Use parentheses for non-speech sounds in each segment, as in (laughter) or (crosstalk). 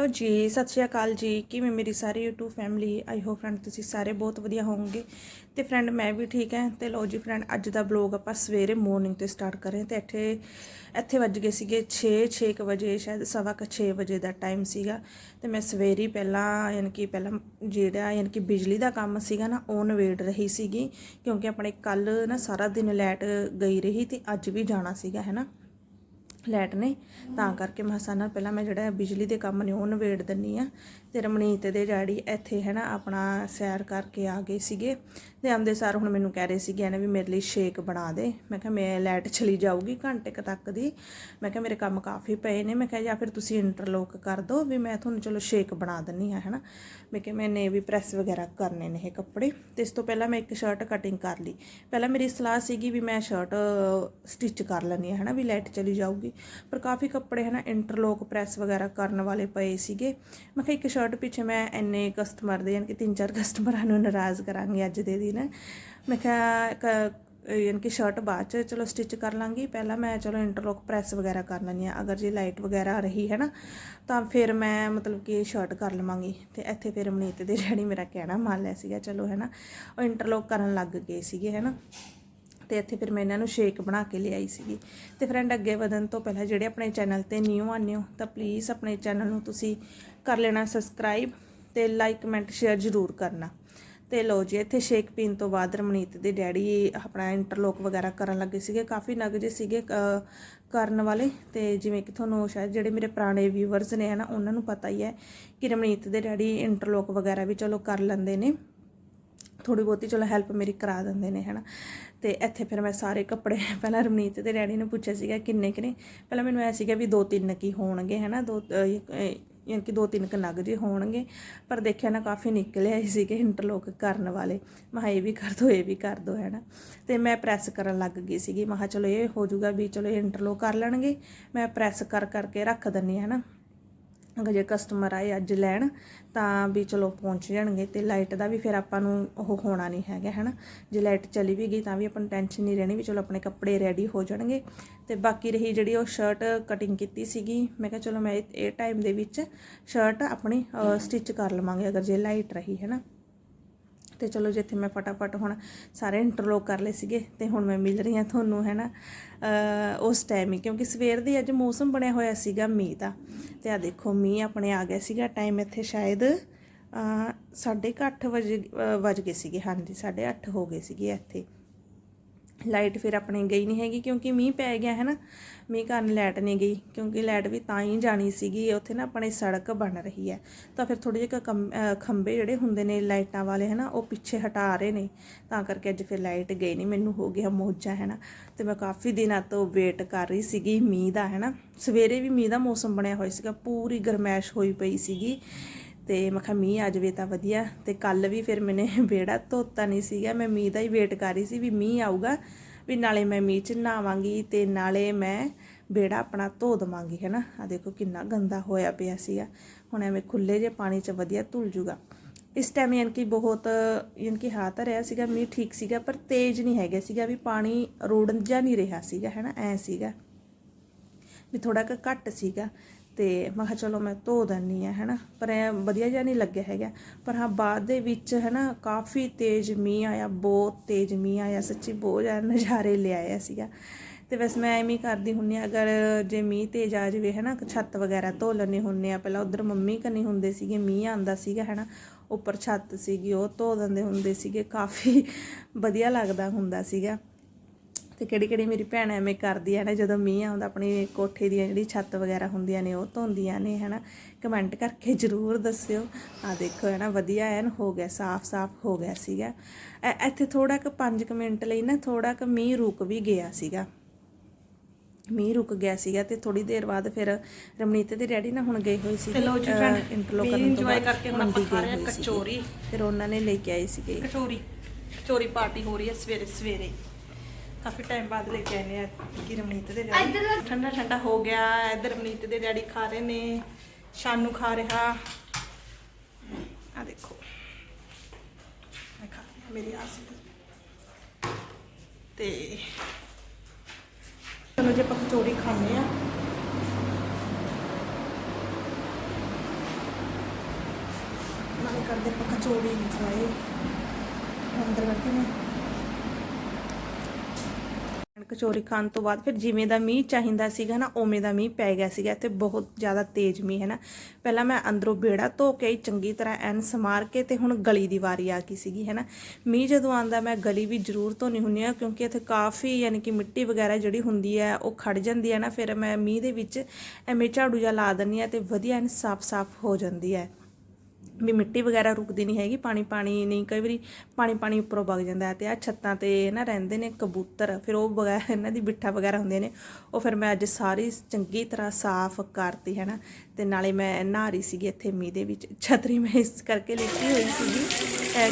Hello ਜੀ, ਸਤਿ ਸ਼੍ਰੀ ਅਕਾਲ ਜੀ। ਕਿਵੇਂ ਮੇਰੀ ਸਾਰੀ YouTube family I hope friend ਤੁਸੀਂ ਸਾਰੇ ਬਹੁਤ ਵਧੀਆ ਹੋਵੋਗੇ। ਤੇ ਫਰੈਂਡ ਮੈਂ ਵੀ ਠੀਕ ਹੈ। ਤੇ ਲੋ ਜੀ ਫਰੈਂਡ ਅੱਜ ਦਾ ਬਲੌਗ ਆਪਾਂ ਸਵੇਰੇ ਮਾਰਨਿੰਗ ਤੇ ਸਟਾਰਟ ਕਰ। ਰਹੇ ਤੇ ਇੱਥੇ ਇੱਥੇ ਵੱਜ ਗਏ ਸੀਗੇ 6 6 ਵਜੇ, ਸ਼ਾਇਦ ਸਵਾ ਕੁ 6 ਵਜੇ ਦਾ ਟਾਈਮ ਸੀਗਾ। ਤੇ ਮੈਂ ਸਵੇਰੇ ਪਹਿਲਾਂ, ਯਾਨੀ ਕਿ ਪਹਿਲਾਂ ਜਿਹੜਾ, ਯਾਨੀ ਕਿ ਬਿਜਲੀ ਦਾ ਕੰਮ ਸੀਗਾ ਨਾ, ਉਹ ਨਵੇੜ ਰਹੀ ਸੀਗੀ। ਕਿਉਂਕਿ ਆਪਣੇ ਕੱਲ ਨਾ ਸਾਰਾ ਦਿਨ ਲਾਈਟ ਗਈ ਰਹੀ ਤੇ ਅੱਜ ਵੀ ਜਾਣਾ ਸੀਗਾ, ਹੈ ਲੈਟ ਨੇ, ਤਾਂ ਕਰਕੇ ਮਸਾਂ ਨਾਲ ਪਹਿਲਾਂ ਮੈਂ ਜਿਹੜਾ ਬਿਜਲੀ ਦੇ ਕੰਮ ਨੇ ਉਹ ਨਵੇੜ ਦਿੰਨੀ ਆ। ਤੇ ਰਮਣੀਤ ਦੇ ਡੈਡੀ ਇੱਥੇ ਹੈ ਨਾ ਆਪਣਾ ਸੈਰ ਕਰਕੇ ਆ ਗਏ ਸੀਗੇ। ਤੇ ਆਂਦੇ ਸਾਰ ਹੁਣ ਮੈਨੂੰ ਕਹਿ ਰਹੇ ਸੀਗੇ, ਇਹਨੇ ਵੀ ਮੇਰੇ ਲਈ ਸ਼ੇਕ ਬਣਾ ਦੇ। ਮੈਂ ਕਿਹਾ, ਮੈਂ ਲਾਈਟ ਚਲੀ ਜਾਊਗੀ ਘੰਟੇ ਕੁ ਤੱਕ ਦੀ। ਮੈਂ ਕਿਹਾ, ਮੇਰੇ ਕੰਮ ਕਾਫੀ ਪਏ ਨੇ। ਮੈਂ ਕਿਹਾ, ਜਾਂ ਫਿਰ ਤੁਸੀਂ ਇੰਟਰਲੋਕ ਕਰ ਦਿਓ ਵੀ ਮੈਂ ਤੁਹਾਨੂੰ ਚਲੋ ਸ਼ੇਕ ਬਣਾ ਦਿੰਨੀ ਆ ਹੈਨਾ ਮੈਂ ਕਿਹਾ, ਮੈਨੇ ਵੀ ਪ੍ਰੈਸ ਵਗੈਰਾ ਕਰਨੇ ਨੇ ਇਹ ਕੱਪੜੇ। ਤੇ ਇਸ ਤੋਂ ਪਹਿਲਾਂ ਮੈਂ ਇੱਕ ਸ਼ਰਟ ਕਟਿੰਗ ਕਰ ਲਈ। ਪਹਿਲਾਂ ਮੇਰੀ ਸਲਾਹ ਸੀਗੀ ਵੀ ਮੈਂ ਸ਼ਰਟ ਸਟਿਚ ਕਰ ਲੈਣੀ ਹੈ ਹੈਨਾ ਵੀ ਲਾਈਟ ਚਲੀ ਜਾਊਗੀ। ਪਰ ਕਾਫੀ ਕੱਪੜੇ ਹੈ ਨਾ ਇੰਟਰਲੋਕ ਪ੍ਰੈਸ ਵਗੈਰਾ ਕਰਨ ਵਾਲੇ ਪਏ ਸੀਗੇ। ਮੈਂ ਕਿਹਾ ਇੱਕ ਸ਼ਰਟ ਪਿੱਛੇ ਮੈਂ ਇੰਨੇ ਕਸਟਮਰ ਦੇ, ਯਾਨੀ ਕਿ ਤਿੰਨ ਚਾਰ ਕਸਟਮਰਾਂ ਨੂੰ ਨਾਰਾਜ਼ ਕਰਾਂਗੀ ਅੱਜ ਦੇ ਦਿਨ। ਮੈਂ ਕਿਹਾ ਯਾਨੀ ਕਿ ਸ਼ਰਟ ਬਾਅਦ ਚ ਚਲੋ ਸਟਿਚ ਕਰ ਲਾਂਗੀ। ਪਹਿਲਾਂ ਮੈਂ ਚਲੋ ਇੰਟਰਲੋਕ ਪ੍ਰੈਸ ਵਗੈਰਾ ਕਰ ਲੈਂਦੀ ਆ ਅਗਰ ਜੇ ਲਾਈਟ ਵਗੈਰਾ ਰਹੀ ਹੈ ਨਾ, ਤਾਂ ਫਿਰ ਮੈਂ ਮਤਲਬ ਕਿ ਸ਼ਰਟ ਕਰ ਲਵਾਂਗੀ। ਤੇ ਇੱਥੇ ਫਿਰ ਮਨੀਤ ਦੇ (laughs) ਜਿਹੜੀ ਮੇਰਾ ਕਹਿਣਾ ਮੰਨ ਲਿਆ ਸੀਗਾ, ਚਲੋ ਹੈ ਨਾ, ਉਹ ਇੰਟਰਲੋਕ ਕਰਨ ਲੱਗ ਗਏ ਸੀਗੇ, ਹੈ ਨਾ। ਤੇ ਇੱਥੇ ਫਿਰ ਮੈਂ ਇਹਨਾਂ ਨੂੰ ਸ਼ੇਕ ਬਣਾ ਕੇ ਲਿਆਈ ਸੀਗੀ। ਤੇ ਫਰੈਂਡ ਅੱਗੇ ਵਧਣ ਤੋਂ ਪਹਿਲਾਂ ਜਿਹੜੇ ਆਪਣੇ ਚੈਨਲ ਤੇ ਨਿਊ ਆਨੇ ਹੋ, ਤਾਂ ਪਲੀਜ਼ ਆਪਣੇ ਚੈਨਲ ਨੂੰ ਤੁਸੀਂ ਕਰ ਲੈਣਾ ਸਬਸਕ੍ਰਾਈਬ ਤੇ ਲਾਈਕ ਕਮੈਂਟ ਸ਼ੇਅਰ ਜ਼ਰੂਰ ਕਰਨਾ। ਤੇ ਲੋ ਜੀ, ਇੱਥੇ ਸ਼ੇਕ ਪੀਣ ਤੋਂ ਬਾਅਦ ਰਮਨੀਤ ਦੇ ਡੈਡੀ ਆਪਣਾ ਇੰਟਰਲੋਕ ਵਗੈਰਾ ਕਰਨ ਲੱਗੇ ਸੀਗੇ। ਕਾਫੀ ਨਗ ਜੇ ਸੀਗੇ ਕਰਨ ਵਾਲੇ। ਤੇ ਜਿਵੇਂ ਕਿ ਤੁਹਾਨੂੰ ਸ਼ਾਇਦ ਜਿਹੜੇ ਮੇਰੇ ਪੁਰਾਣੇ ਵਿਊਵਰਸ ਨੇ, ਹਨਾ, ਉਹਨਾਂ ਨੂੰ ਪਤਾ ਹੀ ਹੈ ਕਿ ਰਮਨੀਤ ਦੇ ਡੈਡੀ ਇੰਟਰਲੋਕ ਵਗੈਰਾ ਵੀ ਚਲੋ ਕਰ ਲੈਂਦੇ ਨੇ। ਥੋੜੀ ਬਹੁਤੀ ਚਲੋ ਹੈਲਪ ਮੇਰੀ ਕਰਾ ਦਿੰਦੇ ਨੇ, ਹਨਾ। ਤੇ ਇੱਥੇ ਫਿਰ ਮੈਂ ਸਾਰੇ ਕੱਪੜੇ (laughs) ਪਹਿਲਾਂ ਰਮਨੀਤ ਤੇ ਡੈਡੀ ਨੇ ਪੁੱਛਿਆ ਸੀਗਾ ਕਿੰਨੇ ਕਿਨੇ ਪਹਿਲਾਂ ਮੈਨੂੰ ਐ ਸੀਗਾ ਵੀ ਦੋ ਤਿੰਨ ਕੀ ਹੋਣਗੇ, ਹਨਾ। ਦੋ ਯਾਨੀ ਕਿ ਦੋ ਤਿੰਨ ਕ ਲੱਗ ਜੇ ਹੋਣਗੇ। ਪਰ ਦੇਖਿਆ ਨਾ ਕਾਫੀ ਨਿਕਲੇ ਆਏ ਸੀਗੇ ਇੰਟਰਲੋਕ ਕਰਨ ਵਾਲੇ। ਮੈਂ ਇਹ ਵੀ ਕਰ ਦੋ, ਇਹ ਵੀ ਕਰ ਦੋ, ਹੈਨਾ। ਤੇ ਮੈਂ ਪ੍ਰੈਸ ਕਰਨ ਲੱਗ ਗਈ ਸੀਗੀ। ਮੈਂ ਚਲੋ ਇਹ ਹੋ ਜਾਊਗਾ ਵੀ ਚਲੋ ਇੰਟਰਲੋਕ ਕਰ ਲੈਣਗੇ। ਮੈਂ ਪ੍ਰੈਸ ਕਰ ਕਰਕੇ ਰੱਖ ਦਿੰਨੀ ਹੈ ਨਾ ਅਗਰ ਜੇ ਕਸਟਮਰ ਆਏ ਅੱਜ ਲੈਣ, ਤਾਂ ਵੀ ਚਲੋ ਪਹੁੰਚ ਜਾਣਗੇ ਤੇ ਲਾਈਟ ਦਾ ਵੀ ਫਿਰ ਆਪਾਂ ਨੂੰ ਉਹ ਹੋਣਾ ਨਹੀਂ ਹੈਗਾ, ਹੈਨਾ? ਜੇ ਲਾਈਟ ਚਲੀ ਵੀ ਗਈ ਤਾਂ ਵੀ ਆਪਾਂ ਨੂੰ ਟੈਨਸ਼ਨ ਨਹੀਂ ਰਹਿਣੀ ਵੀ ਚਲੋ ਆਪਣੇ ਕੱਪੜੇ ਰੈਡੀ ਹੋ ਜਾਣਗੇ। ਤੇ ਬਾਕੀ ਰਹੀ ਜਿਹੜੀ ਉਹ ਸ਼ਰਟ ਕਟਿੰਗ ਕੀਤੀ ਸੀਗੀ, ਮੈਂ ਕਿਹਾ ਚਲੋ ਮੈਂ ਇਹ- ਟਾਈਮ ਦੇ ਵਿੱਚ ਸ਼ਰਟ ਆਪਣੀ ਸਟਿਚ ਕਰ ਲਵਾਂਗੇ ਅਗਰ ਜੇ ਲਾਈਟ ਰਹੀ, ਹੈਨਾ? ਤੇ ਚਲੋ ਜਿੱਥੇ ਮੈਂ ਫਟਾਫਟ ਹੁਣ ਸਾਰੇ ਇੰਟਰਲੋਕ ਕਰ ਲਏ ਸੀਗੇ ਤੇ ਹੁਣ ਮੈਂ ਮਿਲ ਰਹੀ ਹਾਂ ਤੁਹਾਨੂੰ ਹੈ ਨਾ ਉਸ ਟਾਈਮ ਹੀ, ਕਿਉਂਕਿ ਸਵੇਰ ਦੀ ਅੱਜ ਮੌਸਮ ਬਣਿਆ ਹੋਇਆ ਸੀਗਾ ਮੀਂਹ ਦਾ। ਤੇ ਆ ਦੇਖੋ, ਮੀਂਹ ਆਪਣੇ ਆ ਗਿਆ ਸੀਗਾ ਟਾਈਮ ਇੱਥੇ ਸ਼ਾਇਦ ਸਾਢੇ ਕੁ ਅੱਠ ਵਜੇ ਵੱਜ ਗਏ ਸੀਗੇ, ਹਾਂਜੀ, ਸਾਢੇ ਅੱਠ ਹੋ ਗਏ ਸੀਗੇ ਇੱਥੇ। ਲਾਈਟ ਫਿਰ ਆਪਣੇ ਗਈ ਨਹੀਂ ਹੈਗੀ ਕਿਉਂਕਿ ਮੀਂਹ ਪੈ ਗਿਆ ਹੈ ਨਾ, ਮੀਂਹ ਕਾਰਨ ਲਾਈਟ ਨਹੀਂ ਗਈ ਕਿਉਂਕਿ ਲਾਈਟ ਵੀ ਤਾਂ ਹੀ ਜਾਣੀ ਸੀਗੀ, ਉੱਥੇ ਨਾ ਆਪਣੇ ਸੜਕ ਬਣ ਰਹੀ ਹੈ। ਤਾਂ ਫਿਰ ਥੋੜੇ ਜਿਹੇ ਕਮ- ਖੰਭੇ ਜਿਹੜੇ ਹੁੰਦੇ ਨੇ ਲਾਈਟਾਂ ਵਾਲੇ ਹੈ ਨਾ, ਉਹ ਪਿੱਛੇ ਹਟਾ ਰਹੇ ਨੇ। ਤਾਂ ਕਰਕੇ ਅੱਜ ਫਿਰ ਲਾਈਟ ਗਈ ਨਹੀਂ, ਮੈਨੂੰ ਹੋ ਗਿਆ ਮੋਜਾ ਹੈ ਨਾ। ਤੇ ਮੈਂ ਕਾਫੀ ਦਿਨਾਂ ਤੋਂ ਵੇਟ ਕਰ ਰਹੀ ਸੀਗੀ ਮੀਂਹ ਦਾ ਹੈ ਨਾ। ਸਵੇਰੇ ਵੀ ਮੀਂਹ ਦਾ ਮੌਸਮ ਬਣਿਆ ਹੋਇਆ ਸੀਗਾ, ਪੂਰੀ ਗਰਮੈਸ਼ ਹੋਈ ਪਈ ਸੀਗੀ। ਤੇ ਮੈਂ ਕਿਹਾ ਮੀਂਹ ਆ ਜਾਵੇ ਤਾਂ ਵਧੀਆ ਤੇ ਕੱਲ ਵੀ ਫਿਰ ਮੈਨੇ (laughs) ਵਿਹੜਾ ਧੋਤਾ ਨਹੀਂ ਸੀਗਾ। ਮੈਂ ਮੀਂਹ ਦਾ ਹੀ ਵੇਟ ਕਰ ਰਹੀ ਸੀ ਵੀ ਮੀਂਹ ਆਊਗਾ, ਵੀ ਨਾਲੇ ਮੈਂ ਮੀਂਹ ਚ ਨਹਾਵਾਂਗੀ ਤੇ ਨਾਲੇ ਮੈਂ ਵਿਹੜਾ ਆਪਣਾ ਧੋ ਦਵਾਂਗੀ ਹੈਨਾ ਆ ਦੇਖੋ ਕਿੰਨਾ ਗੰਦਾ ਹੋਇਆ ਪਿਆ ਸੀਗਾ। ਹੁਣ ਐਵੇਂ ਖੁੱਲੇ ਜੇ ਪਾਣੀ ਚ ਵਧੀਆ ਧੁਲ ਜੂਗਾ। ਇਸ ਟਾਈਮ ਯਾਨੀ ਕਿ ਬਹੁਤ, ਯਾਨੀ ਕਿ ਹਾਂ ਤਾਂ ਰਿਹਾ ਸੀਗਾ, ਮੀਂਹ ਠੀਕ ਸੀਗਾ, ਪਰ ਤੇਜ਼ ਨਹੀਂ ਹੈਗਾ ਸੀਗਾ, ਵੀ ਪਾਣੀ ਰੋੜਨ ਜਾਂ ਨਹੀਂ ਰਿਹਾ ਸੀਗਾ ਹੈਨਾ ਐ ਸੀਗਾ ਵੀ ਥੋੜਾ ਕੁ ਘੱਟ ਸੀਗਾ। ਤੇ ਮੈਂ ਕਿਹਾ ਚਲੋ ਮੈਂ ਧੋ ਦਿੰਨੀ ਆ ਹੈਨਾ। ਪਰ ਐ ਵਧੀਆ ਜਿਹਾ ਨਹੀਂ ਲੱਗਿਆ ਹੈਗਾ। ਪਰ ਹਾਂ, ਬਾਅਦ ਦੇ ਵਿੱਚ, ਹੈਨਾ, ਕਾਫੀ ਤੇਜ਼ ਮੀਂਹ ਆਇਆ, ਬਹੁਤ ਤੇਜ਼ ਮੀਂਹ ਆਇਆ, ਸੱਚੀ ਬਹੁਤ ਜ਼ਿਆਦਾ ਨਜ਼ਾਰੇ ਲਿਆਇਆ ਸੀਗਾ। ਤੇ ਵੈਸੇ ਮੈਂ ਐਵੇਂ ਕਰਦੀ ਹੁੰਨੀ ਆ ਅਗਰ ਜੇ ਮੀਂਹ ਤੇਜ਼ ਆ ਜਾਵੇ, ਹੈਨਾ, ਛੱਤ ਵਗੈਰਾ ਧੋ ਲੈਣੇ ਹੁੰਨੇ ਆ ਪਹਿਲਾਂ ਉਧਰ ਮੰਮੀ ਕੰਨੀ ਹੁੰਦੇ ਸੀਗੇ, ਮੀਂਹ ਆਂਦਾ ਸੀਗਾ, ਹੈਨਾ, ਉੱਪਰ ਛੱਤ ਸੀਗੀ, ਉਹ ਧੋ ਦਿੰਦੇ ਹੁੰਦੇ ਸੀਗੇ। ਕਾਫੀ ਵਧੀਆ ਲੱਗਦਾ ਹੁੰਦਾ ਸੀਗਾ। ਤੇ ਕਿਹੜੀ ਕਿਹੜੀ ਮੇਰੀ ਭੈਣ ਐਵੇਂ ਕਰਦੀ ਆ ਨਾ ਜਦੋਂ ਮੀਂਹ ਆਉਂਦਾ ਆਪਣੀ ਕੋਠੇ ਦੀਆਂ ਜਿਹੜੀ ਛੱਤ ਵਗੈਰਾ ਹੁੰਦੀਆਂ ਨੇ ਉਹ ਧੋਂਦੀਆਂ ਨੇ ਹਨਾ? ਕਮੈਂਟ ਕਰਕੇ ਜਰੂਰ ਦੱਸਿਓ। ਆ ਦੇਖੋ ਹੈ ਨਾ ਵਧੀਆ ਐਨ ਹੋ ਗਿਆ ਸਾਫ਼-ਸਾਫ਼ ਹੋ ਗਿਆ ਸੀਗਾ। ਇੱਥੇ ਥੋੜਾ ਕੁ 5 ਮਿੰਟ ਲਈ ਨਾ ਥੋੜਾ ਕੁ ਮੀਂਹ ਰੁਕ ਵੀ ਗਿਆ ਸੀਗਾ। ਮੀਂਹ ਰੁਕ ਗਿਆ ਸੀਗਾ ਤੇ ਥੋੜੀ ਦੇਰ ਬਾਅਦ ਫਿਰ ਰਮਨੀਤ ਦੇ ਡੈਡੀ ਨਾ ਹੁਣ ਗਏ ਹੋਏ ਸੀ ਮੀਂਹ ਕਰਨ ਤੋਂ ਬਾਅਦ ਕਰਕੇ ਹੁਣ ਆਪਾਂ ਖਾ ਰਹੇ। ਕਚੌਰੀ। ਫਿਰ ਉਹਨਾਂ ਨੇ ਲੈ ਕੇ ਆਏ ਸੀਗੇ। ਕਚੋਰੀ ਕਚੋਰੀ ਪਾਰਟੀ ਹੋ ਰਹੀ ਹੈ ਸਵੇਰੇ ਸਵੇਰੇ ਕਾਫੀ ਟਾਈਮ ਬਾਅਦ ਲੈ ਕੇ ਆਏ ਨੇ ਕਿ ਰਮਨੀਤ ਦੇ ਡੈਡੀ। ਠੰਡਾ ਠੰਡਾ ਹੋ ਗਿਆ ਇਧਰ ਰਮਨੀਤ ਦੇ ਡੈਡੀ ਖਾ ਰਹੇ ਨੇ ਸ਼ਾਨੂ ਖਾ ਰਿਹਾ। ਆ ਦੇਖੋ। ਮੈਂ ਖਾ ਮੇਰੀ ਆਸ ਤੇ ਚਲੋ ਜੇ ਆਪਾਂ ਕਚੋਰੀ ਖਾਣੇ ਆ ਕਰਦੇ ਆਪਾਂ ਕਚੋਰੀ ਇੰਜੋਏ ਅੰਦਰ ਬੈਠੇ ਨੇ। ਕਚੋਰੀ ਖਾਣ ਤੋਂ ਬਾਅਦ ਫਿਰ ਜਿਵੇਂ ਦਾ ਮੀਂਹ ਚਾਹੀਦਾ ਸੀਗਾ ਨਾ, ਉਵੇਂ ਦਾ ਮੀਂਹ ਪੈ ਗਿਆ ਸੀਗਾ। ਤੇ ਬਹੁਤ ਜ਼ਿਆਦਾ ਤੇਜ਼ ਮੀਂਹ ਹੈ ਨਾ। ਪਹਿਲਾਂ ਮੈਂ ਅੰਦਰੋਂ ਬੇੜਾ ਧੋ ਕੇ ਆਈ, ਚੰਗੀ ਤਰ੍ਹਾਂ ਐਨ ਸਮਾਰ ਕੇ ਤੇ ਹੁਣ ਗਲੀ ਦੀ ਵਾਰੀ ਆ ਗਈ ਸੀਗੀ, ਹੈ ਨਾ। ਮੀਂਹ ਜਦੋਂ ਆਂਦਾ ਮੈਂ ਗਲੀ ਵੀ ਜ਼ਰੂਰ ਧੋਣੀ ਹੁੰਦੀ ਆ ਕਿਉਂਕਿ ਇੱਥੇ ਕਾਫੀ ਯਾਨੀ ਕਿ ਮਿੱਟੀ ਵਗੈਰਾ ਜਿਹੜੀ ਹੁੰਦੀ ਹੈ, ਉਹ ਖੜ ਜਾਂਦੀ ਹੈ ਨਾ। ਫਿਰ ਮੈਂ ਮੀਂਹ ਦੇ ਵਿੱਚ ਐਵੇਂ ਝਾੜੂ ਜਿਹਾ ਲਾ ਦਿੰਦੀ ਆ ਤੇ ਵਧੀਆ ਐਨ ਸਾਫ਼-ਸਾਫ਼ ਹੋ ਜਾਂਦੀ ਹੈ। ਵੀ ਮਿੱਟੀ ਵਗੈਰਾ ਰੁਕਦੀ ਨਹੀਂ ਹੈਗੀ, ਪਾਣੀ ਪਾਣੀ ਨਹੀਂ, ਕਈ ਵਾਰੀ ਪਾਣੀ ਪਾਣੀ ਉੱਪਰੋਂ ਵਗ ਜਾਂਦਾ ਹੈ ਤੇ ਆ ਛੱਤਾਂ ਤੇ ਨਾ ਰਹਿੰਦੇ ਨੇ ਕਬੂਤਰ, ਫਿਰ ਉਹ ਵਗੈਰਾ ਇਹਨਾਂ ਦੀ ਬਿੱਠਾ ਵਗੈਰਾ ਹੁੰਦੇ ਨੇ, ਉਹ ਫਿਰ ਮੈਂ ਅੱਜ ਸਾਰੀ ਚੰਗੀ ਤਰ੍ਹਾਂ ਸਾਫ਼ ਕਰਤੀ, ਹੈ ਨਾ? ਤੇ ਨਾਲੇ ਮੈਂ ਨਹਾ ਰਹੀ ਸੀਗੀ ਇੱਥੇ ਮੀਂਹ ਦੇ ਵਿੱਚ, ਛਤਰੀ ਮੈਂ ਇਸ ਕਰਕੇ ਲਿੱਤੀ ਹੋਈ ਸੀਗੀ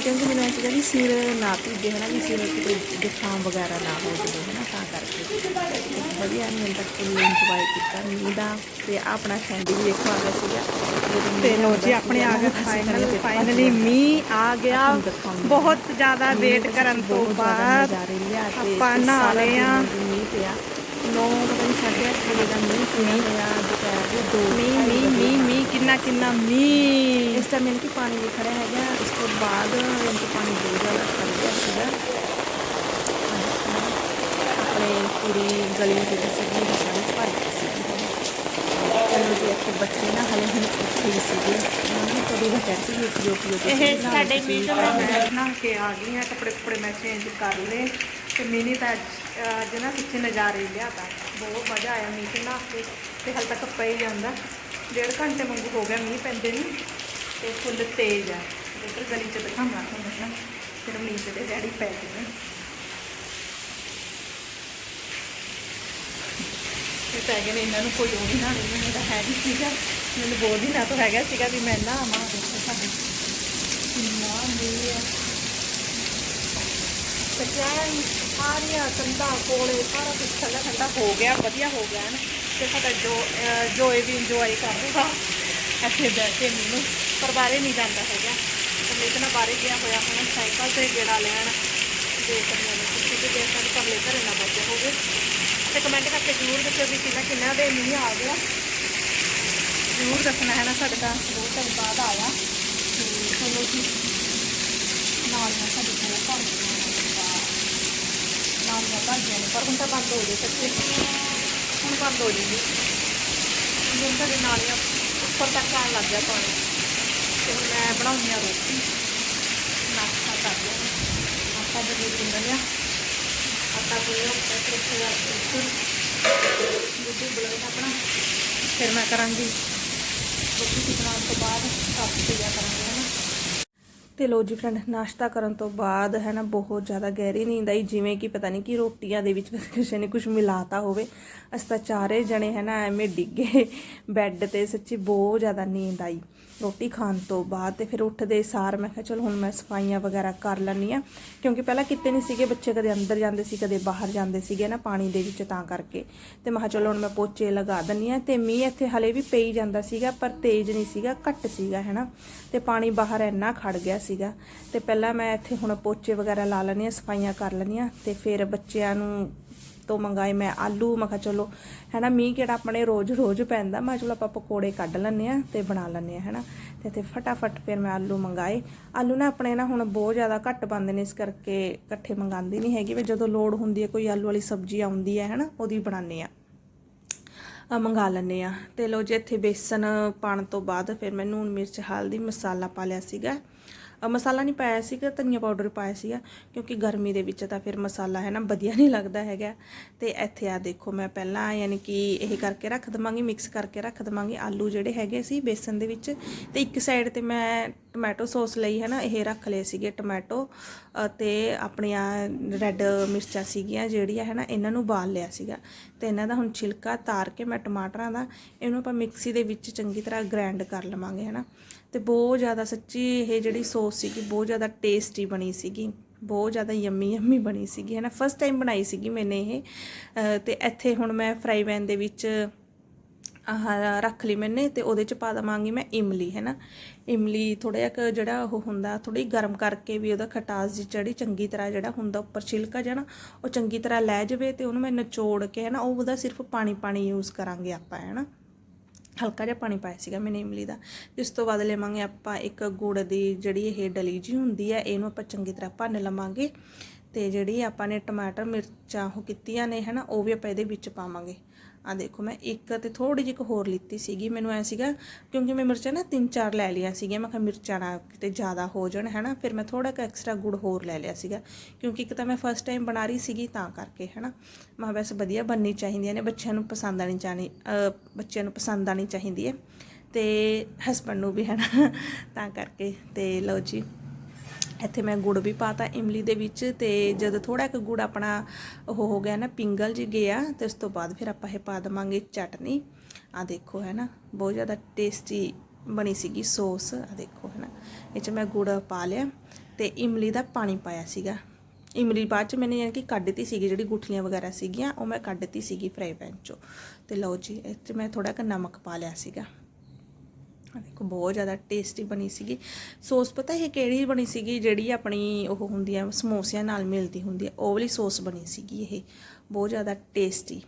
ਕਿਉਂਕਿ ਮੈਨੂੰ ਐਂ ਸੀਗਾ ਵੀ ਸਿਰ ਨਾ ਭੀਗੇ ਹੈ ਨਾ? ਵੀ ਸਿਰ ਕਿਤੇ ਜ਼ੁਕਾਮ ਵਗੈਰਾ ਨਾ ਹੋ ਜਾਵੇ, ਹੈ ਨਾ? ਤਾਂ ਕਰਕੇ। ਵਧੀਆ ਮੈਂ ਤਾਂ ਫੁੱਲ ਇੰਜੋਏ ਕੀਤਾ ਮੀਂਹ ਦਾ ਤੇ ਆਪਣਾ ਸੈਂਡੀ ਵੀ ਦੇਖੋ ਆ ਗਿਆ ਸੀਗਾ। ਤੇ ਲੋ ਜੀ ਆਪਣੇ ਆ ਨਾ, ਗਏ ਅਸੀਂ ਫਾਈਨਲ ਫਾਈਨਲੀ ਮੀਂਹ ਆ ਗਿਆ। ਬਹੁਤ ਜ਼ਿਆਦਾ ਵੇਟ ਕਰਨ ਤੋਂ ਬਾਅਦ ਆਪਾਂ ਨਹਾ ਲਏ ਆ ਮੀਂਹ ਪਿਆ ਨੌ ਪਤਾ ਨਹੀਂ ਸਾਢੇ ਅੱਠ ਵਜੇ ਦਾ ਮੀਂਹ ਪਿਆ ਹੋਇਆ ਦੁਪਹਿਰ ਦੇ ਦੋ ਮੀਂਹ ਢਾਈ ਮੀਂਹ। ਮੀਂਹ ਮੀਂਹ ਕਿੰਨਾ ਕਿੰਨਾ ਮੀਂਹ। ਇਸ ਟਾਈਮ ਕਿ ਪਾਣੀ ਵੀ ਖੜਿਆ ਹੈਗਾ ਇਸ ਤੋਂ ਬਾਅਦ ਕਿ ਪਾਣੀ ਬਹੁਤ ਜ਼ਿਆਦਾ ਖੜ ਗਿਆ ਸੀਗਾ। ਆਪਣੇ ਪੂਰੀ ਗਲੀ ਜਿਹੜੀ ਸੀਗੀ ਉਹ ਸਾਰੀ ਭਰ ਗਈ ਸੀਗੀ। ਚਲੋ ਜੀ ਇੱਥੇ ਬੱਚੇ ਨਾ ਹਲੇ ਹੁਣ ਉੱਠੇ ਹੀ ਸੀਗੇ। ਉਹਨਾਂ ਨੂੰ ਕਦੋਂ ਦਾ ਕਹਿੰਦੇ ਸੀ ਪੀਓ ਪੀਓ ਤੇ ਇਹ ਸਾਡੇ। ਮੀਂਹ ਤੋਂ ਮੈਂ ਕੇ ਆ ਗਈ ਆ ਕੱਪੜੇ ਕੁਪੜੇ ਮੈਂ ਚੇਂਜ ਕਰ ਲਏ ਤੇ ਮਿਨੀ ਤਾਂ ਅੱਜ ਨਾ ਪਿੱਛੇ ਨਜ਼ਾਰੇ ਲਿਆਤਾ। ਬਹੁਤ ਮਜ਼ਾ ਆਇਆ ਮੀਂਹ 'ਚ ਨਹਾ ਕੇ ਤੇ ਹਾਲੇ ਤੱਕ ਪਈ ਜਾਂਦਾ ਡੇਢ ਘੰਟੇ ਵਾਂਗੂ ਹੋ ਗਿਆ ਮੀਂਹ ਪੈਂਦੇ ਨੂੰ ਤੇ ਫੁੱਲ ਤੇਜ਼ ਆ। ਇੱਧਰ ਗਲੀ 'ਚ ਦਿਖਾਵਾਂ ਤੁਹਾਨੂੰ ਨਾ ਫਿਰ ਮੀਂਹ ਦੇ ਡੈਡੀ ਪੈ ਗਏ ਨੇ ਪੈ ਗਏ ਨੇ, ਇਹਨਾਂ ਨੂੰ ਕੋਈ ਉਹ ਨਹੀਂ ਨਾ ਮੈਨੂੰ ਤਾਂ ਹੈ ਨਹੀਂ ਸੀਗਾ ਮੈਨੂੰ ਬਹੁਤ ਦਿਨਾਂ ਤੋਂ ਹੈਗਾ ਸੀਗਾ ਵੀ ਮੈਂ ਨਾ ਆਵਾਂ, ਦੇਖੋ ਸਾਡੇ ਕਿੰਨਾ ਮੀਂਹ ਆ। ਸਚਾਈ ਸਾਰੀਆਂ ਕੰਧਾਂ ਕੋਲੇ, ਸਾਰਾ ਕੁਝ ਠੰਡਾ ਠੰਡਾ ਹੋ ਗਿਆ, ਵਧੀਆ ਹੋ ਗਿਆ ਨਾ। ਤੇ ਸਾਡਾ ਜੋ, ਅਹ ਵੀ ਇੰਜੋਏ ਕਰ ਰਿਹਾ ਇੱਥੇ ਬੈਠ ਕੇ ਮੈਨੂੰ, ਪਰ ਬਾਹਰੇ ਨਹੀਂ ਜਾਂਦਾ ਹੈਗਾ। ਤੇ ਲੇਕਿਨ ਬਾਹਰੇ ਗਿਆ ਹੋਇਆ ਹੁਣ, ਸਾਈਕਲ ਤੇ ਗੇੜਾ ਲੈਣ। ਦੇਖ ਰਹੀਆਂ ਨੇ ਕਿਸੇ ਤੇ ਜੇ ਸਾਡੇ ਪਰਲੇ ਘਰੇ ਨਾ ਬੱਚੇ ਹੋਵੇ। ਤੇ ਕਮੈਂਟ ਕਰਕੇ ਜ਼ਰੂਰ ਦੱਸਿਓ ਵੀ ਕਿੰਨਾ ਕਿੰਨਾ ਦੇ ਮੀਂਹ ਆ ਗਿਆ। ਜ਼ਰੂਰ ਦੱਸਣਾ ਹੈ ਨਾ, ਸਾਡੇ ਤਾਂ ਬਹੁਤ ਟਾਈਮ ਬਾਅਦ ਆਇਆ। ਤੇ ਚਲੋ ਜੀ, ਨਾਲ ਸਾਡੇ ਕੋਲ ਭਰ ਗਈਆਂ ਭਰ ਗਈਆਂ ਨੇ ਪਰ ਹੁਣ ਤਾਂ ਬੰਦ ਹੋ ਗਏ ਸੱਚੇ। ਹੁਣ ਬੰਦ ਹੋ ਜੂਗੀ ਹੁਣ ਸਾਡੇ ਨਾਲੀਆਂ ਉੱਪਰ ਤੱਕ ਆਉਣ ਲੱਗ ਗਿਆ ਪਾਣੀ। ਤੇ ਹੁਣ ਮੈਂ ਬਣਾਉਂਦੀ ਹਾਂ ਰੋਟੀ। ਨਾਸ਼ਤਾ ਕਰਦੇ ਹਾਂ ਆਟਾ ਦੇ ਗੁੰਨ ਲਿਆ ਆਟਾ ਗੁੰਨਿਆ ਪੈਸੇ ਰੱਖਿਆ ਬਿਲਕੁਲ ਦੁੱਧ ਬਲਗਦਾ ਫਿਰ ਮੈਂ ਕਰਾਂਗੀ। ਰੋਟੀ ਬਣਾਉਣ ਤੋਂ ਬਾਅਦ ਸਾਫ਼ ਸਫਾਈਆਂ ਕਰਾਂਗੇ ਹਨਾ ਤੇ ਲੋ ਜੀ ਫਰੈਂਡ ਨਾਸ਼ਤਾ ਕਰਨ ਤੋਂ ਬਾਅਦ, ਹੈ ਨਾ, ਬਹੁਤ ਜ਼ਿਆਦਾ ਗਹਿਰੀ ਨੀਂਦ ਆਈ, ਜਿਵੇਂ ਕਿ ਪਤਾ ਨਹੀਂ ਕਿ ਰੋਟੀਆਂ ਦੇ ਵਿੱਚ (laughs) ਕਿਸੇ ਨੇ ਕੁਝ ਮਿਲਾਤਾ ਹੋਵੇ। ਅਸੀਂ ਤਾਂ ਚਾਰੇ ਜਣੇ, ਹੈ ਨਾ, ਐਵੇਂ ਡਿੱਗੇ, ਬੈੱਡ ਤੇ ਸੱਚੀ ਬਹੁਤ ਜ਼ਿਆਦਾ ਨੀਂਦ ਆਈ। ਰੋਟੀ ਖਾਣ ਤੋਂ ਬਾਅਦ ਤੇ ਫਿਰ ਉੱਠਦੇ ਸਾਰ ਮੈਂ ਕਿਹਾ ਚਲ ਹੁਣ ਮੈਂ ਸਫਾਈਆਂ ਵਗੈਰਾ ਕਰ ਲੈਣੀ ਆ ਕਿਉਂਕਿ ਪਹਿਲਾਂ ਕਿਤੇ ਨਹੀਂ ਸੀਗੇ, ਬੱਚੇ ਕਦੇ ਅੰਦਰ ਜਾਂਦੇ ਸੀ, ਕਦੇ ਬਾਹਰ ਜਾਂਦੇ ਸੀਗੇ ਨਾ ਪਾਣੀ ਦੇ ਵਿੱਚ ਤਾਂ ਕਰਕੇ। ਤੇ ਮੈਂ ਕਿਹਾ ਚਲੋ ਹੁਣ ਮੈਂ ਪੋਚੇ ਲਗਾ ਦਿੰਨੀ ਆ ਤੇ ਮੀਂਹ ਇੱਥੇ ਹਲੇ ਵੀ ਪਈ ਜਾਂਦਾ ਸੀਗਾ, ਪਰ ਤੇਜ਼ ਨਹੀਂ ਸੀਗਾ, ਘੱਟ ਸੀਗਾ ਹੈਨਾ ਤੇ ਪਾਣੀ ਬਾਹਰ ਇੰਨਾ ਖੜ ਗਿਆ ਸੀਗਾ। ਤੇ ਪਹਿਲਾਂ ਮੈਂ ਇੱਥੇ ਹੁਣ ਪੋਚੇ ਵਗੈਰਾ ਲਾ ਲੈਣੀ ਆ ਸਫਾਈਆਂ ਕਰ ਲੈਣੀ ਆ ਤੇ ਫਿਰ ਬੱਚਿਆਂ ਨੂੰ ਤੋਂ ਮੰਗਾਏ, ਮੈਂ ਆਲੂ, ਮੈਂ ਕਿਹਾ ਚਲੋ, ਹੈਨਾ, ਮੀਂਹ ਕਿਹੜਾ ਆਪਣੇ ਰੋਜ਼ ਰੋਜ਼ ਪੈਂਦਾ, ਮੈਂ ਕਿਹਾ ਚਲੋ ਆਪਾਂ ਪਕੌੜੇ ਕੱਢ ਲੈਂਦੇ ਆ ਤੇ ਬਣਾ ਲੈਂਦੇ ਆ ਹੈਨਾ। ਤੇ ਤੇ ਫਟਾਫਟ ਫਿਰ ਮੈਂ ਆਲੂ ਮੰਗਾਏ। ਆਲੂ ਨਾ ਆਪਣੇ ਨਾ ਹੁਣ ਬਹੁਤ ਜ਼ਿਆਦਾ ਘੱਟ ਪਾਉਂਦੇ ਨੇ, ਇਸ ਕਰਕੇ ਇਕੱਠੇ ਮੰਗਾਉਂਦੀ ਨਹੀਂ ਹੈਗੀ, ਵੀ ਜਦੋਂ ਲੋੜ ਹੁੰਦੀ ਹੈ, ਕੋਈ ਆਲੂ ਵਾਲੀ ਸਬਜ਼ੀ ਆਉਂਦੀ ਹੈ, ਹੈਨਾ, ਉਹਦੀ ਬਣਾਉਂਦੇ ਆ ਆ ਮੰਗਾ ਲੈਂਦੇ ਆ ਤੇ ਲੋ ਜੇ, ਇੱਥੇ ਬੇਸਨ ਪਾਣ ਤੋਂ ਬਾਅਦ ਫਿਰ ਮੈਂ ਨੂਨ ਮਿਰਚ, ਹਲਦੀ, ਮਸਾਲਾ ਪਾ ਲਿਆ ਸੀਗਾ। ਮਸਾਲਾ ਨਹੀਂ ਪਾਇਆ ਸੀਗਾ ਧਨੀਆ ਪਾਊਡਰ ਪਾਇਆ ਸੀਗਾ ਕਿਉਂਕਿ ਗਰਮੀ ਦੇ ਵਿੱਚ ਤਾਂ ਫਿਰ ਮਸਾਲਾ ਹੈ ਨਾ ਵਧੀਆ ਨਹੀਂ ਲੱਗਦਾ ਹੈਗਾ। ਤੇ ਇੱਥੇ ਆ ਦੇਖੋ ਮੈਂ ਪਹਿਲਾਂ ਯਾਨੀ ਕਿ ਇਹ ਕਰਕੇ ਰੱਖ ਦਵਾਂਗੀ ਮਿਕਸ ਕਰਕੇ ਰੱਖ ਦਵਾਂਗੀ। ਆਲੂ ਜਿਹੜੇ ਹੈਗੇ ਸੀ ਬੇਸਨ ਦੇ ਵਿੱਚ ਤੇ ਇੱਕ ਸਾਈਡ ਤੇ ਮੈਂ ਟੋਮੈਟੋ ਸੌਸ ਲਈ ਹੈ ਨਾ ਇਹ ਰੱਖ ਲਏ ਸੀਗੇ ਟੋਮੈਟੋ ਅ, ਤੇ ਆਪਣੀਆਂ ਰੈੱਡ ਮਿਰਚਾਂ ਸੀਗੀਆਂ ਜਿਹੜੀਆਂ ਹੈ ਨਾ ਇਹਨਾਂ ਨੂੰ ਬਾਲ ਲਿਆ ਸੀਗਾ। ਤੇ ਇਹਨਾਂ ਦਾ ਹੁਣ ਛਿਲਕਾ ਤਾਰ ਕੇ ਮੈਂ ਟਮਾਟਰਾਂ ਦਾ ਇਹਨੂੰ ਆਪਾਂ ਮਿਕਸੀ ਦੇ ਵਿੱਚ ਚੰਗੀ ਤਰ੍ਹਾਂ ਗ੍ਰਾਈਂਡ ਕਰ ਲਵਾਂਗੇ ਹੈ ਨਾ। ਤੇ ਬਹੁਤ ਜ਼ਿਆਦਾ ਸੱਚੀ ਇਹ ਜਿਹੜੀ ਸੌਸ ਸੀਗੀ ਬਹੁਤ ਜ਼ਿਆਦਾ ਟੇਸਟੀ ਬਣੀ ਸੀਗੀ ਬਹੁਤ ਜ਼ਿਆਦਾ ਯੰਮੀ ਯੰਮੀ ਬਣੀ ਸੀਗੀ ਹੈ ਨਾ ਫਸਟ ਟਾਈਮ ਬਣਾਈ ਸੀਗੀ ਮੈਨੇ ਇਹ। ਅ, ਤੇ ਇੱਥੇ ਹੁਣ ਮੈਂ ਫਰਾਈ ਪੈਨ ਦੇ ਵਿੱਚ ਆਹ ਰੱਖ ਲਈ ਮੈਨੇ ਤੇ ਉਹਦੇ ਚ ਪਾ ਦਵਾਂਗੀ ਮੈਂ ਇਮਲੀ ਹੈ ਨਾ ਇਮਲੀ ਥੋੜਾ ਜਿਹਾ ਕੁ ਜਿਹੜਾ ਉਹ ਹੁੰਦਾ ਥੋੜੀ ਗਰਮ ਕਰਕੇ ਵੀ ਉਹਦਾ ਖਟਾਸ ਜੀ ਚੜੀ ਚੰਗੀ ਤਰ੍ਹਾਂ ਜਿਹੜਾ ਹੁੰਦਾ ਉੱਪਰ ਛਿਲਕਾ ਜਿਹੜਾ ਉਹ ਚੰਗੀ ਤਰ੍ਹਾਂ ਲੈ ਜਾਵੇ ਤੇ ਉਹਨੂੰ ਮੈਂ ਨਿਚੋੜ ਕੇ ਹੈ ਨਾ ਉਹ ਉਹਦਾ ਸਿਰਫ ਪਾਣੀ ਪਾਣੀ ਯੂਜ਼ ਕਰਾਂਗੇ ਆਪਾਂ ਹੈ ਨਾ ਹਲਕਾ ਜਿਹਾ ਪਾਣੀ ਪਾਇਆ ਸੀਗਾ ਮੈਨੇ ਇਮਲੀ ਦਾ ਇਸ ਤੋਂ ਬਾਅਦ ਲਵਾਂਗੇ ਆਪਾਂ ਇੱਕ ਗੁੜ ਦੀ ਜਿਹੜੀ ਇਹ ਡਲੀ ਜੀ ਹੁੰਦੀ ਹੈ, ਇਹਨੂੰ ਆਪਾਂ ਚੰਗੀ ਤਰ੍ਹਾਂ ਭੰਨ ਲਵਾਂਗੇ ਤੇ ਜਿਹੜੀ ਆਪਾਂ ਨੇ ਟਮਾਟਰ, ਮਿਰਚਾਂ ਉਹ ਕੀਤੀਆਂ ਨੇ ਹਨਾ, ਉਹ ਵੀ ਆਪਾਂ ਇਹਦੇ ਵਿੱਚ ਪਾਵਾਂਗੇ। ਆ ਦੇਖੋ ਮੈਂ ਇੱਕ ਤੇ ਥੋੜੀ ਜਿਹੀ ਹੋਰ ਲਿੱਤੀ ਸੀਗੀ, ਮੈਨੂੰ ਐ ਸੀਗਾ ਕਿਉਂਕਿ ਮੈਂ ਮਿਰਚਾਂ ਨਾ ਤਿੰਨ ਚਾਰ ਲੈ ਲਈਆਂ ਸੀਗੀਆਂ, ਮੈਂ ਕਿਹਾ ਮਿਰਚਾਂ ਨਾ ਕਿਤੇ ਜ਼ਿਆਦਾ ਹੋ ਜਾਣ, ਹੈਨਾ, ਫਿਰ ਮੈਂ ਥੋੜਾ ਕੁ ਐਕਸਟਰਾ ਗੁੜ ਹੋਰ ਲੈ ਲਿਆ ਸੀਗਾ ਕਿਉਂਕਿ ਇੱਕ ਤਾਂ ਮੈਂ ਫਸਟ ਟਾਈਮ ਬਣਾ ਰਹੀ ਸੀਗੀ ਤਾਂ ਕਰਕੇ, ਹੈਨਾ, ਮੈਂ ਵੈਸੇ ਵਧੀਆ ਬਣਨੀ ਚਾਹੀਦੀਆਂ ਨੇ, ਬੱਚਿਆਂ ਨੂੰ ਪਸੰਦ ਆਣੀ ਚਾਹਣੀ ਬੱਚਿਆਂ ਨੂੰ ਪਸੰਦ ਆਣੀ ਚਾਹੀਦੀ ਹੈ ਤੇ ਹਸਬੰਡ ਨੂੰ ਵੀ, ਹੈਨਾ, ਤਾਂ ਕਰਕੇ ਤੇ ਲਓ ਜੀ। ਇੱਥੇ ਮੈਂ ਗੁੜ ਵੀ ਪਾਤਾ ਇਮਲੀ ਦੇ ਵਿੱਚ ਤੇ ਜਦ ਥੋੜਾ ਕੁ ਗੁੜ ਆਪਣਾ ਉਹ ਹੋ ਗਿਆ ਨਾ, ਪਿੰਗਲ ਜੀ ਗਿਆ ਤੇ ਉਸ ਤੋਂ ਬਾਅਦ ਫਿਰ ਆਪਾਂ ਇਹ ਪਾ ਦਵਾਂਗੇ ਚਟਨੀ। ਆ ਦੇਖੋ, ਹੈ ਨਾ, ਬਹੁਤ ਜ਼ਿਆਦਾ ਟੇਸਟੀ ਬਣੀ ਸੀਗੀ ਸੌਸ ਆ ਦੇਖੋ, ਹੈ ਨਾ। ਇਹ ਚ ਮੈਂ ਗੁੜ ਪਾ ਲਿਆ ਤੇ ਇਮਲੀ ਦਾ ਪਾਣੀ ਪਾਇਆ ਸੀਗਾ। ਇਮਲੀ ਬਾਅਦ ਚ ਮੈਨੇ ਯਾਨੀ ਕਿ ਕੱਢ ਦਿੱਤੀ ਸੀਗੀ, ਜਿਹੜੀ ਗੁਠਲੀਆਂ ਵਗੈਰਾ ਸੀਗੀਆਂ, ਉਹ ਮੈਂ ਕੱਢ ਦਿੱਤੀ ਸੀਗੀ ਫਰਾਈ ਪੈਨ ਚੋਂ। ਤੇ ਲਓ ਜੀ, ਇਹ ਚ ਮੈਂ ਥੋੜਾ ਕੁ ਨਮਕ ਪਾ ਲਿਆ ਸੀਗਾ। ਆਹ ਦੇਖੋ, ਬਹੁਤ ਜ਼ਿਆਦਾ ਟੇਸਟੀ ਬਣੀ ਸੀਗੀ। ਸੌਸ ਪਤਾ ਇਹ ਕਿਹੜੀ ਬਣੀ ਸੀਗੀ, ਜਿਹੜੀ ਆਪਣੀ ਉਹ ਹੁੰਦੀ ਹੈ ਸਮੋਸਿਆਂ ਨਾਲ ਮਿਲਦੀ ਹੁੰਦੀ ਹੈ ਉਹ ਵਾਲੀ ਸੌਸ ਬਣੀ ਸੀਗੀ ਇਹ। ਬਹੁਤ ਜ਼ਿਆਦਾ ਟੇਸਟੀ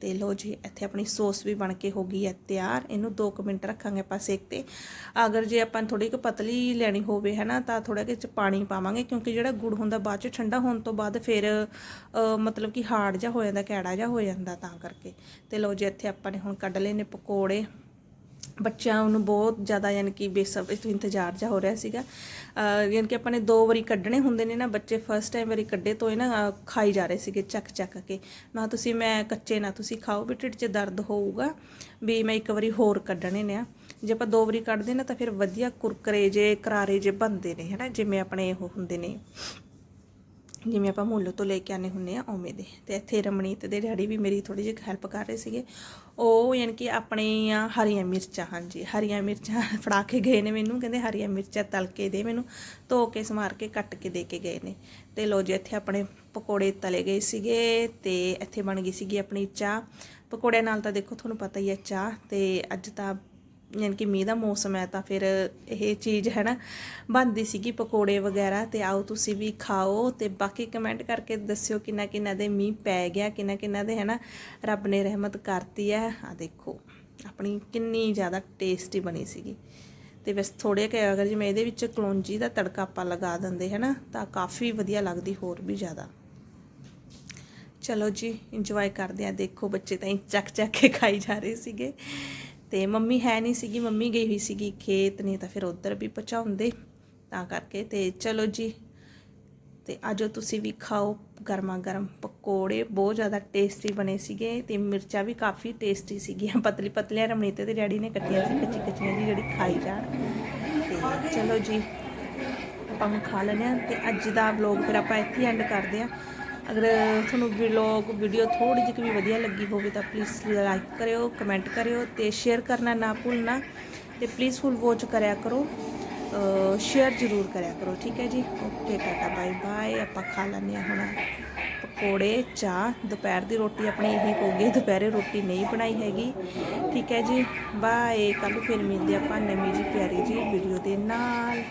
ਤੇ ਲੋ ਜੀ, ਇੱਥੇ ਆਪਣੀ ਸੌਸ ਵੀ ਬਣ ਕੇ ਹੋ ਗਈ ਹੈ ਤਿਆਰ। ਇਹਨੂੰ 2 ਮਿੰਟ ਰੱਖਾਂਗੇ ਆਪਾਂ ਸੇਕ ਤੇ। ਅਗਰ ਜੇ ਆਪਾਂ ਥੋੜੀ ਕੁ ਪਤਲੀ ਲੈਣੀ ਹੋਵੇ, ਹਨਾ, ਤਾਂ ਥੋੜਾ ਕਿ ਚ ਪਾਣੀ ਪਾਵਾਂਗੇ, ਕਿਉਂਕਿ ਜਿਹੜਾ ਗੁੜ ਹੁੰਦਾ ਬਾਅਦ ਚ ਠੰਡਾ ਹੋਣ ਤੋਂ ਬਾਅਦ ਫਿਰ ਮਤਲਬ ਕਿ ਹਾਰਡ ਜਿਹਾ ਹੋ ਜਾਂਦਾ, ਕੈੜਾ ਜਿਹਾ ਹੋ ਜਾਂਦਾ ਤਾਂ ਕਰਕੇ। ਤੇ ਲੋ ਜੀ, ਇੱਥੇ ਆਪਾਂ ਨੇ ਹੁਣ ਕੱਢ ਲਏ ਨੇ ਪਕੌੜੇ। ਬੱਚਿਆਂ ਨੂੰ ਬਹੁਤ ਜ਼ਿਆਦਾ ਯਾਨੀ ਕਿ ਬੇਸਬਰੀ ਤੋਂ ਇੰਤਜ਼ਾਰ ਜਾ ਹੋ ਰਿਹਾ ਸੀਗਾ। ਯਾਨੀ ਕਿ ਆਪਾਂ ਨੇ ਦੋ ਵਾਰੀ ਕੱਢਣੇ ਹੁੰਦੇ ਨੇ ਨਾ, ਬੱਚੇ ਫਸਟ ਟਾਈਮ ਵਾਰੀ ਕੱਢੇ ਤੋਂ ਇਹ ਨਾ ਖਾਈ ਜਾ ਰਹੇ ਸੀਗੇ ਚੱਕ ਚੱਕ ਕੇ। ਨਾ ਤੁਸੀਂ ਮੈਂ ਕੱਚੇ, ਨਾ ਤੁਸੀਂ ਖਾਓ, ਵੀ ਢਿੱਡ 'ਚ ਦਰਦ ਹੋਊਗਾ ਵੀ ਮੈਂ ਇੱਕ ਵਾਰੀ ਹੋਰ ਕੱਢਣੇ ਨੇ ਆ। ਜੇ ਆਪਾਂ ਦੋ ਵਾਰੀ ਕੱਢਦੇ ਨਾ ਤਾਂ ਫਿਰ ਵਧੀਆ ਕੁਰਕਰੇ ਜੇ, ਕਰਾਰੇ ਜੇ ਬਣਦੇ ਨੇ, ਹਨਾ, ਜਿਵੇਂ ਆਪਣੇ ਉਹ ਹੁੰਦੇ ਨੇ। ਜਿਵੇਂ ਆਪਾਂ ਮੁੱਲ ਤੋਂ ਲੈ ਕੇ ਆਨੇ ਹੁੰਨੇ ਆ ਉਵੇਂ ਦੇ। ਤੇ ਇੱਥੇ ਰਮਣੀਤ ਦੇ ਡੈਡੀ ਵੀ ਮੇਰੀ ਥੋੜੀ ਜਿਹੀ ਹੈਲਪ ਕਰ ਰਹੇ ਸੀਗੇ। ਉਹ ਯਾਨੀ ਕਿ ਆਪਣੀਆਂ ਹਰੀਆਂ ਮਿਰਚਾਂ, ਹਾਂਜੀ, ਹਰੀਆਂ ਮਿਰਚਾਂ (laughs) ਫੜਾ ਕੇ ਗਏ ਨੇ ਮੈਨੂੰ। ਕਹਿੰਦੇ ਹਰੀਆਂ ਮਿਰਚਾਂ ਤਲ ਕੇ ਦੇ ਮੈਨੂੰ, ਧੋ ਕੇ, ਸਮਾਰ ਕੇ, ਕੱਟ ਕੇ ਦੇ ਕੇ ਗਏ ਨੇ। ਤੇ ਲੋ ਜੀ, ਇੱਥੇ ਆਪਣੇ ਪਕੌੜੇ ਤਲੇ ਗਏ ਸੀਗੇ ਤੇ ਇੱਥੇ ਬਣ ਗਈ ਸੀਗੀ ਆਪਣੀ ਚਾਹ। ਪਕੌੜਿਆਂ ਨਾਲ ਤਾਂ ਦੇਖੋ, ਤੁਹਾਨੂੰ ਪਤਾ ਹੀ ਹੈ ਚਾਹ। ਤੇ ਅੱਜ ਤਾਂ ਯਾਨੀ ਕਿ ਮੀਂਹ ਦਾ ਮੌਸਮ ਹੈ ਤਾਂ ਫਿਰ ਇਹ ਚੀਜ਼ ਹੈ ਨਾ, ਬਣਦੀ ਸੀਗੀ ਪਕੌੜੇ ਵਗੈਰਾ ਤੇ ਆਓ ਤੁਸੀਂ ਵੀ ਖਾਓ ਤੇ ਬਾਕੀ ਕਮੈਂਟ ਕਰਕੇ ਦੱਸਿਓ ਕਿੰਨਾ ਕਿੰਨਾ ਦੇ ਮੀਂਹ ਪੈ ਗਿਆ, ਕਿੰਨਾ ਕਿੰਨਾ ਦੇ ਹੈ ਨਾ ਰੱਬ ਨੇ ਰਹਿਮਤ ਕਰਤੀ ਹੈ। ਆ ਦੇਖੋ, ਆਪਣੀ ਕਿੰਨੀ ਜ਼ਿਆਦਾ ਟੇਸਟੀ ਬਣੀ ਸੀਗੀ। ਤੇ ਬਸ ਥੋੜੇ ਕਿ ਅਗਰ ਮੈਂ ਇਹਦੇ ਵਿੱਚ ਕਲੌਂਜੀ ਦਾ ਤੜਕਾ ਆਪਾਂ ਲਗਾ ਦਿੰਦੇ ਹੈ ਨਾ, ਤਾਂ ਕਾਫੀ ਵਧੀਆ ਲੱਗਦੀ ਹੋਰ ਵੀ ਜ਼ਿਆਦਾ। ਚਲੋ ਜੀ ਇੰਜੋਏ ਕਰਦੇ ਆ ਦੇਖੋ ਬੱਚੇ ਤਾਂ ਚੱਕ ਚੱਕ ਕੇ ਖਾਈ ਜਾ ਰਹੇ ਸੀਗੇ। ਤੇ ਮੰਮੀ ਹੈ ਨਹੀਂ ਸੀਗੀ, ਮੰਮੀ ਗਈ ਹੋਈ ਸੀਗੀ ਖੇਤ, ਨਹੀਂ ਤਾਂ ਫਿਰ ਉਧਰ ਵੀ ਪਹੁੰਚਾਉਂਦੇ, ਤਾਂ ਕਰਕੇ ਤੇ ਚਲੋ ਜੀ। ਤੇ ਆਜੋ ਤੁਸੀਂ ਵੀ ਖਾਓ ਗਰਮਾ ਗਰਮ। ਪਕੌੜੇ ਬਹੁਤ ਜ਼ਿਆਦਾ ਟੇਸਟੀ ਬਣੇ ਸੀਗੇ ਤੇ ਮਿਰਚਾਂ ਵੀ ਕਾਫੀ ਟੇਸਟੀ ਸੀਗੀਆਂ। ਪਤਲੀ ਪਤਲੀਆਂ ਰਮਣੀਤੇ ਤੇ ਡੈਡੀ ਨੇ ਕੱਟੀਆਂ ਸੀ, ਕੱਚੀ ਕੱਚੀਆਂ ਜੀ ਜਿਹੜੀ ਖਾਈ ਜਾਣ। ਤੇ ਚਲੋ ਜੀ, ਆਪਾਂ ਹੁਣ ਖਾ ਲੈਂਦੇ ਹਾਂ ਤੇ ਅੱਜ ਦਾ ਵਲੌਗ ਫਿਰ ਆਪਾਂ ਇੱਥੇ ਐਂਡ ਕਰਦੇ ਹਾਂ। ਅਗਰ ਤੁਹਾਨੂੰ ਵਲੌਗ ਵੀਡੀਓ ਥੋੜੀ ਜਿਹੀ ਵੀ ਵਧੀਆ ਲੱਗੀ ਹੋਵੇ ਤਾਂ ਪਲੀਜ਼ ਲਾਈਕ ਕਰਿਓ ਕਮੈਂਟ ਕਰਿਓ ਤੇ ਸ਼ੇਅਰ ਕਰਨਾ ਨਾ ਭੁੱਲਣਾ ਤੇ ਪਲੀਜ਼ ਫੁੱਲ ਵਾਚ ਕਰਿਆ ਕਰੋ। ਸ਼ੇਅਰ ਜ਼ਰੂਰ ਕਰਿਆ ਕਰੋ, ਠੀਕ ਹੈ ਜੀ? ਓਕੇ ਟਾਟਾ ਬਾਏ ਬਾਏ ਆਪਾਂ ਖਾ ਲੈਂਦੇ ਹਾਂ ਹੁਣ ਪਕੌੜੇ, ਚਾਹ। ਦੁਪਹਿਰ ਦੀ ਰੋਟੀ ਆਪਣੀ ਇਹੀ ਹੋਊਗੀ ਦੁਪਹਿਰੇ ਰੋਟੀ ਨਹੀਂ ਬਣਾਈ ਹੈਗੀ। ਠੀਕ ਹੈ ਜੀ? ਬਾਏ ਕੱਲ ਫਿਰ ਮਿਲਦੇ ਆਪਾਂ ਨਵੀਂ ਜੀ ਪਿਆਰੀ ਜੀ ਵੀਡੀਓ ਦੇ ਨਾਲ।